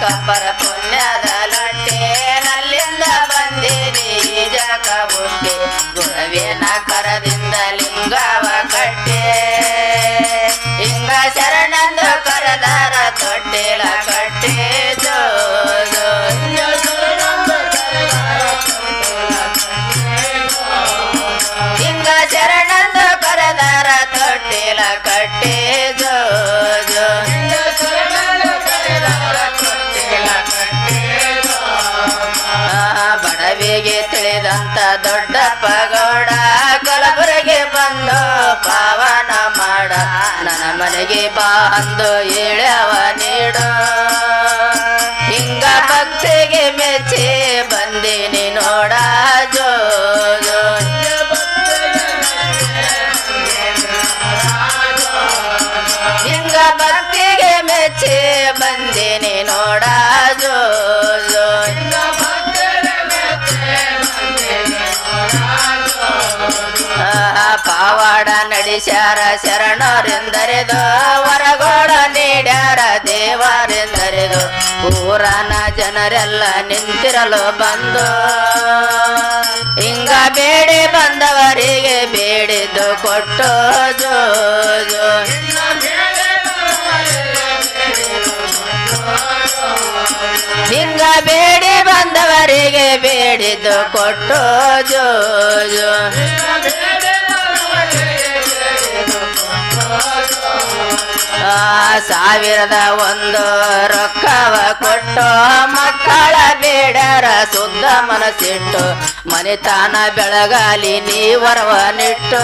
ಮಲಕಪ್ಪರ ಪುಣ್ಯದ ಲೊಟ್ಟೆ, ನಲ್ಲಿಂದ ಬಂದಿರಿ ಈ ಜಗ ಬುಟ್ಟಿ ಗುಣವೇನ ಕರದಿಂದ ಲಿಂಗವ ಕಟ್ಟೆ. ಹಿಂಗ ಶರಣಂದು ಕರದಾರ ತೊಟ್ಟಿಲ ಕಟ್ಟೆ. ಜೋ ಜೋ ಹಿಂಗ ಶರಣಂದು ಕರದಾರ ತೊಟ್ಟಿಲ ಕಟ್ಟೆ. ಹೇಳವ ಏಳವ ನೀಡು. ಹಿಂಗ ಭಕ್ತಿಗೆ ಪಾವಾಡ ನಡೆಸ್ಯಾರ ಶರಣರೆಂದರೆದು ವರಗೋಡ ನೀಡ್ಯಾರ ದೇವರೆಂದರೆದು ಊರನ ಜನರೆಲ್ಲ ನಿಂತಿರಲು ಬಂದು ಹಿಂಗ ಬೇಡಿ ಬಂದವರಿಗೆ ಬೇಡಿದ್ದು ಕೊಟ್ಟು ಜೋ ಹಿಂಗ ಬೇಡಿ ಬಂದವರಿಗೆ ಬೇಡಿದ್ದು ಕೊಟ್ಟು ಜೋ ಜೋ. ಸಾವಿರದ ಒಂದು ರೊಕ್ಕವ ಕೊಟ್ಟು ಮಕ್ಕಳ ಬೇಡರ ಶುದ್ಧ ಮನಸ್ಸಿಟ್ಟು ಮನೆತಾನ ಬೆಳಗಾಲಿ ನೀವರವನಿಟ್ಟು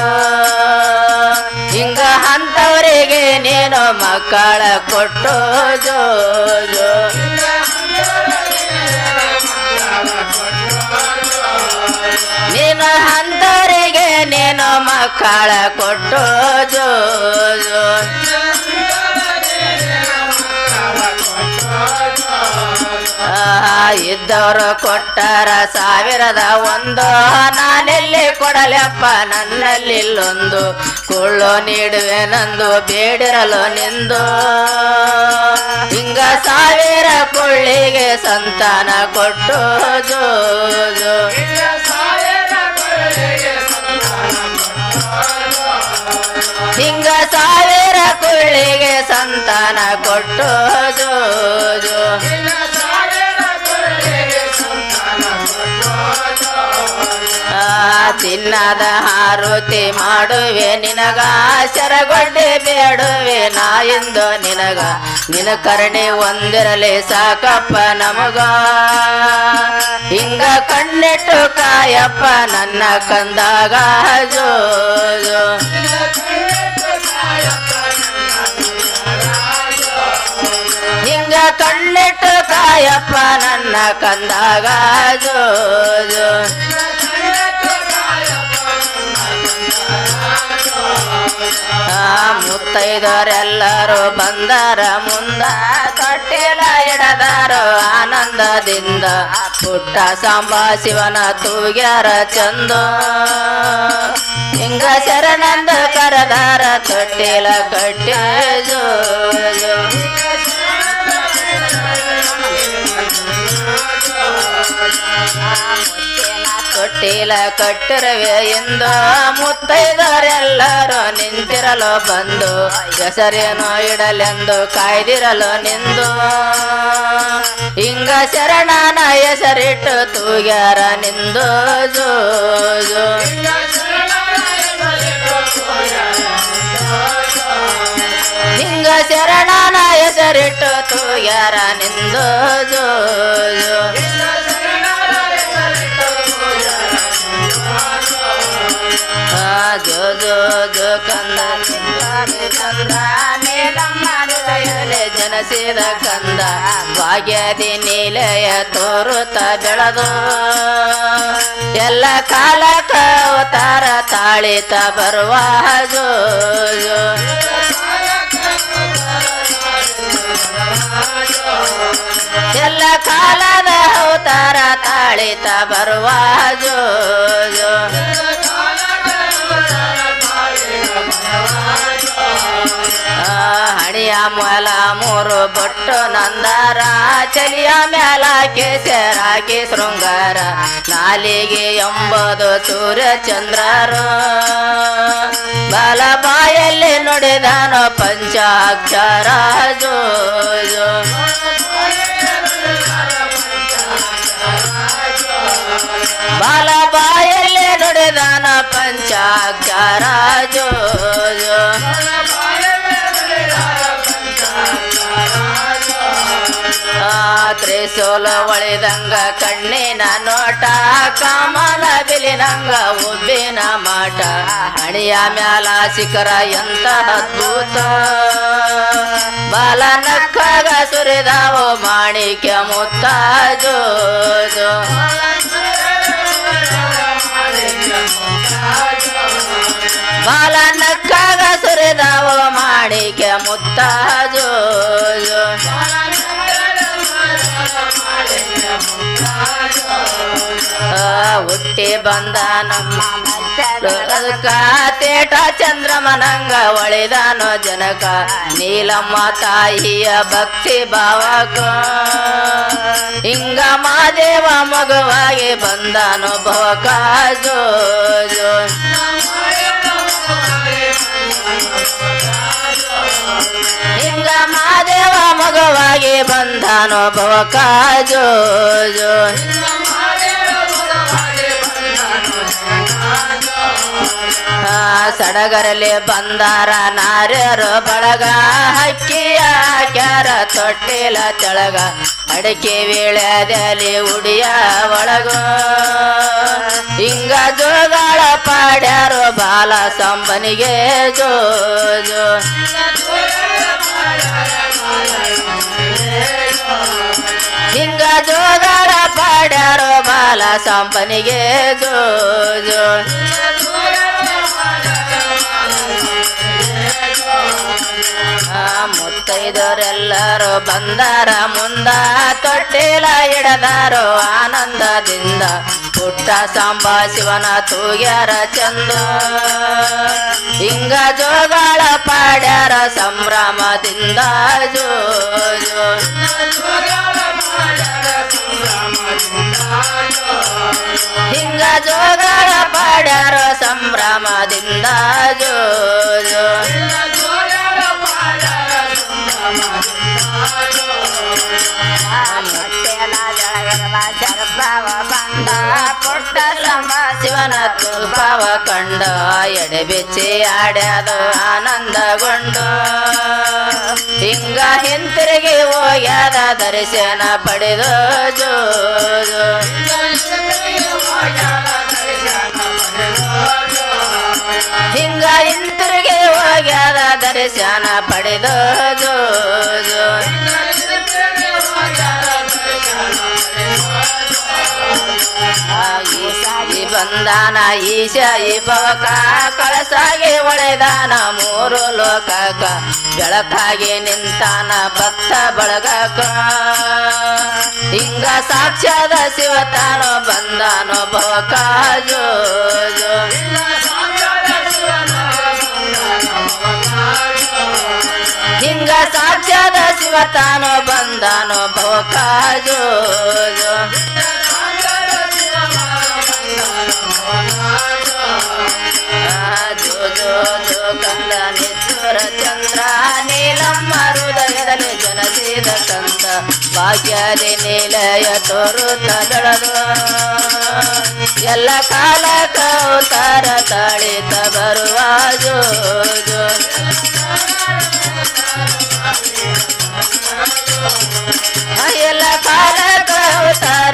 ಹಿಂಗ ಅಂತವರಿಗೆ ನೀನು ಮಕ್ಕಳ ಕೊಟ್ಟು, ಜೋ ಜೋ. ಮಕ್ಕಳ ಕೊಟ್ಟು ಇದ್ದವರು ಕೊಟ್ಟರ ಸಾವಿರದ ಒಂದು. ನಾನೆಲ್ಲಿ ಕೊಡಲೆಪ್ಪ? ನನ್ನಲ್ಲಿಲ್ಲೊಂದು ಕುಳ್ಳು ನೀಡುವೆ ನಂದು, ಬೇಡಿರಲು ನಿಂದು. ಹಿಂಗ ಸಾವಿರ ಕೊಳ್ಳಿಗೆ ಸಂತಾನ ಕೊಟ್ಟು ಜೋ. ಹಿಂಗ ಸಾವಿರ ಕುಳ್ಳಿಗೆ ಸಂತಾನ ಕೊಟ್ಟು ಜೋಜು. ತಿನ್ನದ ಆ, ಚಿನ್ನದ ಹಾರುತಿ ಮಾಡುವೆ ನಿನಗ ಶರಗೊಂಡೆ ಬೇಡುವೆ. ನಾ ಎಂದು ನಿನಗ ನಿನ ಕರ್ಣೆ ಒಂದಿರಲಿ ಸಾಕಪ್ಪ ನಮಗ. ಹಿಂಗ ಕಣ್ಣಿಟ್ಟು ಕಾಯಪ್ಪ ನನ್ನ ಕಂದಾಗ ಜೋ ಕಣ್ಣಿಟ್ಟು ಕಾಯಪ್ಪ ನನ್ನ ಕಂದಾಗ ಜೋ ಜೋ ಆ, ಮುತ್ತೈದವರೆಲ್ಲರೂ ಬಂದಾರ ಮುಂದ ತೊಟ್ಟಿಲ ಇಡದಾರು ಆನಂದದಿಂದ ಪುಟ್ಟ ಸಾಂಬಾಶಿವನ ತೂಗ್ಯಾರ ಚಂದ. ಹಿಂಗ ಶರಣಂದ ಕರದಾರ ತೊಟ್ಟಿಲ ಕಟ್ಟಿ ಜೋ ತೊಟ್ಟಿಲ ಕಟ್ಟಿರವೆ ಎಂದು ಮುತ್ತೈದರೆಲ್ಲರೂ ನಿಂತಿರಲು ಬಂದು ಹೆಸರೇನು ಇಡಲೆಂದು ಕಾಯ್ದಿರಲು ನಿಂದು. ಹಿಂಗ ಶರಣನ ಹೆಸರಿಟ್ಟು ತೂಗ್ಯಾರ ನಿಂದು. ಜೋ ಜೋ. ಹಿಂಗ ಶರಣನ ಹೆಸರಿಟ್ಟು ತೂಗ್ಯಾರ ನಿಂದು. ಜೋ. ಜೋ ಆ, ಜೋ ಜೋ ಜೋ ಕಂದ ಕಂದ ನೀಲಮ್ಮ ಜನಸಿದ ಕಂದ. ಭಾಗ್ಯದಿ ನೀಲಯ ತೋರುತ್ತ ಬೆಳೆದು ಎಲ್ಲ ಕಾಲಕ ಅವತಾರ ತಾಳಿತ ಬರುವ ಜೋ ಜೋ ಎಲ್ಲ ಕಾಲದ ಅವತಾರ ತಾಳಿತ ಬರುವ ಜೋ ಮೊಲ ಮೂರು ಬೊಟ್ಟು ನಂದರ, ಚಲಿಯ ಮ್ಯಾಲ ಕೇಸರಾಕಿ ಶೃಂಗಾರ ನಾಲಿಗೆ ಎಂಬುದು ಸೂರ್ಯ ಚಂದ್ರರು ಬಲ ಬಾಯಲ್ಲಿ ನುಡಿದಾನು ಪಂಚಾಕ್ಷರ ಜೋ ಜೋ. ಬಾಲ ಬಾಯಲ್ಲಿ ನುಡಿದಾನ ಪಂಚಾಕ್ಷರ ಜೋ ಜೋ. ಆ ತ್ರಿಶೂಲ ಒಳಿದಂಗ ಕಣ್ಣಿನ ನೋಟ, ಕಾಮಲ ಬಿಲಿನಂಗ ಉಬ್ಬಿನ ಮಾಟ, ಹಣಿಯ ಮ್ಯಾಲ ಶಿಖರ ಎಂತ ಅದ್ಭುತ ಬಾಲ ನಕ್ಕಾಗ ಸುರಿದಾವು ಮಾಣಿಕ್ಯ ಮುತ್ತ. ಬಾಲ ನಕ್ಕಾಗ ಸುರಿದಾವು ಮಾಣಿಕ್ಯ ಮುತ್ತ ಹುಟ್ಟಿ ಬಂದ ನಮ್ಮ ತೇಟ ಚಂದ್ರಮನಂಗ ಒಳಿದಾನೋ ಜನಕ. ನೀಲಮ್ಮ ತಾಯಿಯ ಭಕ್ತಿ ಭಾವಕ. ಹಿಂಗ ಮಾದೇವ ಮಗುವಾಗಿ ಬಂದಾನೋ ಭವಕ ಜೋ ಜೋ. ಮಗುವಾಗಿ ಭವ ಜೋ ಜೋ. ಆ, ಸಡಗರಲಿ ಬಂದಾರ ನಾರ್ಯರು ಬಳಗ ಹಕ್ಕಿಯ ಕ್ಯಾರ ತೊಟ್ಟಿಲ ತೆಳಗ ಅಡಿಕೆ ವೀಳ್ಯದಲ್ಲಿ ಉಡಿಯ ಒಳಗ. ಹಿಂಗ ಜೋಗಾಳ ಪಾಡ್ಯಾರು ಬಾಲ ಸಂಬನಿಗೆ ಜೋ ಜೋ. ಹಿಂಗ ಜೋಗಾಳ ಪಾಡ್ಯಾರೋ ಬಾಲ ಸಂಪನಿಗೆ ಜೋ ಮುತ್ತೈದರೆಲ್ಲರೂ ಬಂದಾರ ಮುಂದ ತೊಟ್ಟಿಲ ಹಿಡದಾರೋ ಆನಂದದಿಂದ. ಪುಟ್ಟ ಸಾಂಬ ಶಿವನ ತೂಗ್ಯಾರ ಚಂದ. ಹಿಂಗ ಜೋಗಾಳ ಪಾಡ್ಯಾರ ಸಂಭ್ರಮದಿಂದ ಜೋ ಹಿಂಗ ಜೋಗಾಳ ಪಾಡ್ಯಾರ ಸಂಭ್ರಮದಿಂದ ಜೋ ಜೋ ಬಂದ ಪುಟ್ಟ ಸಂಬ ಶಿವನ ತುಲ್ಪವ ಕಂಡ ಎಡೆ ಬೆಚ್ಚಿ ಆಡ್ಯಾದು ಆನಂದಗೊಂಡು ಹಿಂಗ ಹಿಂತಿರುಗಿ ಹೋಗ್ಯಾದ ದರ್ಶನ ಪಡೆದು ಜೋ. ಹಿಂಗ ಹಿಂತಿರುಗಿ ಹೋಗ್ಯಾದ ದರ್ಶನ ಪಡೆದು ಜೋ. ಬಂದಾನ ಈಶ ಇಬ್ಬಕ ಬಕ ಕಳಸಾಗಿ ಒಡೆದಾನ ಮೂರು ಲೋಕಕ. ಬೆಳಕಾಗಿ ನಿಂತಾನ ಭಕ್ತ ಬಳಗಕ. ಹಿಂಗ ಸಾಕ್ಷಾದ ಶಿವತಾನೋ ಬಂದಾನೋ ಭವಕ. ಜೋ ಜೋ. ಹಿಂಗ ಸಾಕ್ಷಾದ ಶಿವತಾನೋ ಬಂದಾನೋ ಭವಕ. ಜೋ. ಚಂದ್ರ ನೀಲಮ್ಮ ಹೃದಯದಲ್ಲಿ ಜನಸಿದ ತಂದ ಭಾಗ್ಯದಿ ನೀಲಯ ತೋರುತ್ತ ಎಲ್ಲ ಕಾಲ ಕೌತಾರ ತಾಳಿತ ಬರುವ ಜೋಜು. ಎಲ್ಲ ಕಾಲ ಕೌತಾರ